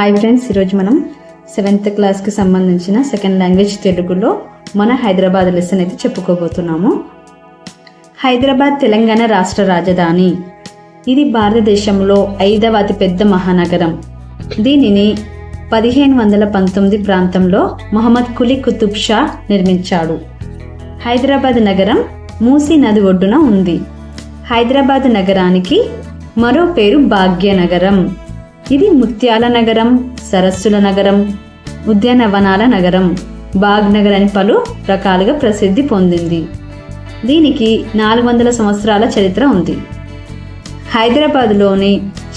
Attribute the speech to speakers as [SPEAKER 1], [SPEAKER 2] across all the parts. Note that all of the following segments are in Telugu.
[SPEAKER 1] హాయ్ ఫ్రెండ్స్ ఈరోజు మనం సెవెంత్ క్లాస్కి సంబంధించిన సెకండ్ లాంగ్వేజ్ తెలుగులో మన హైదరాబాద్ లెసన్ అయితే చెప్పుకోబోతున్నాము. హైదరాబాద్ తెలంగాణ రాష్ట్ర రాజధాని. ఇది భారతదేశంలో ఐదవ అతిపెద్ద మహానగరం. దీనిని పదిహేను వందల పంతొమ్మిది ప్రాంతంలో మొహమ్మద్ కులీ కుతుబ్ షా నిర్మించాడు. హైదరాబాద్ నగరం మూసీ నది ఒడ్డున ఉంది. హైదరాబాద్ నగరానికి మరో పేరు భాగ్యనగరం. ఇది ముత్యాల నగరం సరస్సుల నగరం ఉద్యానవనాల నగరం. బాగ్ నగర్ అని పలు రకాలుగా ప్రసిద్ధి పొందింది. దీనికి నాలుగు వందల సంవత్సరాల చరిత్ర ఉంది. హైదరాబాద్లోని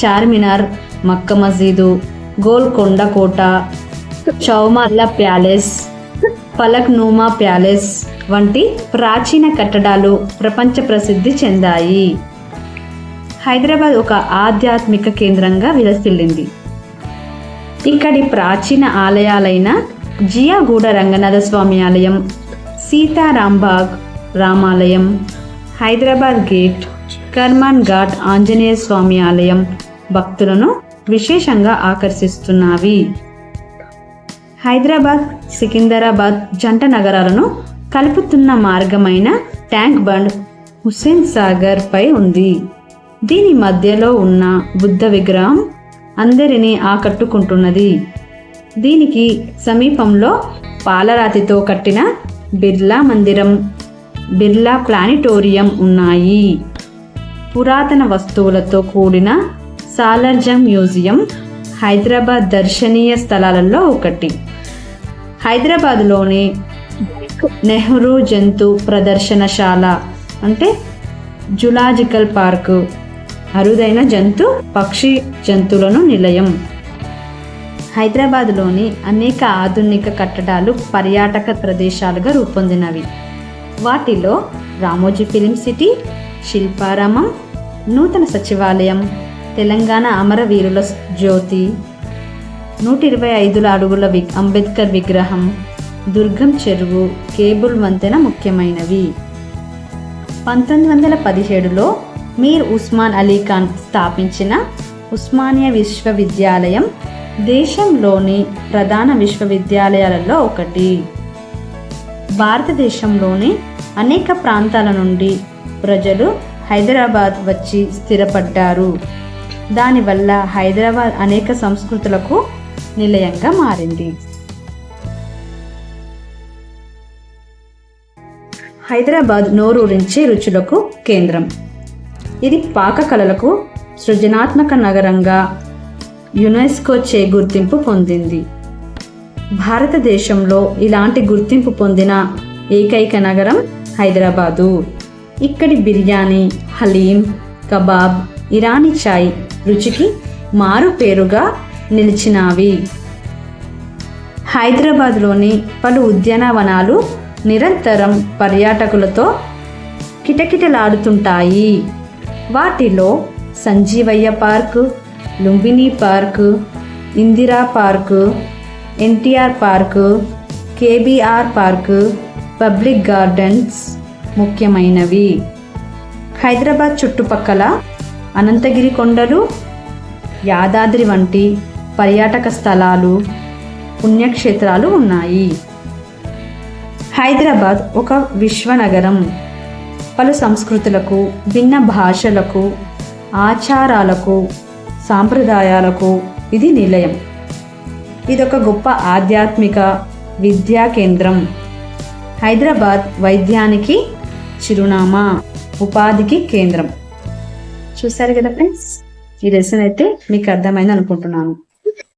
[SPEAKER 1] చార్మినార్ మక్క మసీదు గోల్కొండ కోట చౌమర్ల ప్యాలెస్ పలక్నూమా ప్యాలెస్ వంటి ప్రాచీన కట్టడాలు ప్రపంచ ప్రసిద్ధి చెందాయి. హైదరాబాద్ ఒక ఆధ్యాత్మిక కేంద్రంగా విలసిల్లింది. ఇక్కడి ప్రాచీన ఆలయాలైన జియాగూడ రంగనాథ స్వామి ఆలయం సీతారాంబాగ్ రామాలయం హైదరాబాద్ గేట్ కర్మాన్ ఘాట్ ఆంజనేయ స్వామి ఆలయం భక్తులను విశేషంగా ఆకర్షిస్తున్నవి హైదరాబాద్ సికింద్రాబాద్ జంట నగరాలను కలుపుతున్న మార్గమైన ట్యాంక్ బండ్ హుస్సేన్ సాగర్ పై ఉంది. దీని మధ్యలో ఉన్న బుద్ధ విగ్రహం అందరినీ ఆకట్టుకుంటున్నది. దీనికి సమీపంలో పాలరాతితో కట్టిన బిర్లా మందిరం బిర్లా ప్లానిటోరియం ఉన్నాయి. పురాతన వస్తువులతో కూడిన సాలార్జంగ్ మ్యూజియం హైదరాబాద్ దర్శనీయ స్థలాలలో ఒకటి. హైదరాబాద్లోని నెహ్రూ జంతు ప్రదర్శనశాల అంటే జులాజికల్ పార్కు అరుదైన జంతు పక్షి జంతువులను నిలయం. హైదరాబాద్లోని అనేక ఆధునిక కట్టడాలు పర్యాటక ప్రదేశాలుగా రూపొందినవి. వాటిలో రామోజీ ఫిలిం సిటీ శిల్పారామం నూతన సచివాలయం తెలంగాణ అమరవీరుల జ్యోతి నూట ఇరవై ఐదుల అడుగుల వి అంబేద్కర్ విగ్రహం దుర్గం చెరువు కేబుల్ వంతెన ముఖ్యమైనవి. పంతొమ్మిది వందల పదిహేడులో మీర్ ఉస్మాన్ అలీ ఖాన్ స్థాపించిన ఉస్మానియా విశ్వవిద్యాలయం దేశంలోని ప్రధాన విశ్వవిద్యాలయాలలో ఒకటి. భారతదేశంలోని అనేక ప్రాంతాల నుండి ప్రజలు హైదరాబాద్ వచ్చి స్థిరపడ్డారు. దానివల్ల హైదరాబాద్ అనేక సంస్కృతులకు నిలయంగా మారింది. హైదరాబాద్ నోరూరించే రుచులకు కేంద్రం. ఇది పాక కళలకు సృజనాత్మక నగరంగా యునెస్కో చే గుర్తింపు పొందింది. భారతదేశంలో ఇలాంటి గుర్తింపు పొందిన ఏకైక నగరం హైదరాబాదు. ఇక్కడి బిర్యానీ హలీం కబాబ్ ఇరానీ చాయ్ రుచికి మారు పేరుగా నిలిచినవి. హైదరాబాద్లోని పలు ఉద్యానవనాలు నిరంతరం పర్యాటకులతో కిటకిటలాడుతుంటాయి. వాటిలో Sanjeevaiah park Lumbini park Indira park NTR park KBR park public gardens ముఖ్యమైనవి. హైదరాబాద్ చుట్టుపక్కల అనంతగిరి కొండలు యాదాద్రి వంటి పర్యాటక స్థలాలు పుణ్యక్షేత్రాలు ఉన్నాయి. హైదరాబాద్ ఒక విశ్వనగరం. పలు సంస్కృతులకు భిన్న భాషలకు ఆచారాలకు సాంప్రదాయాలకు ఇది నిలయం. ఇదొక గొప్ప ఆధ్యాత్మిక విద్యా కేంద్రం. హైదరాబాద్ వైద్యానికి చిరునామా ఉపాధికి కేంద్రం. చూశారు కదా ఫ్రెండ్స్? ఈ లెసన్ అయితే మీకు అర్థమైంది అనుకుంటున్నాను.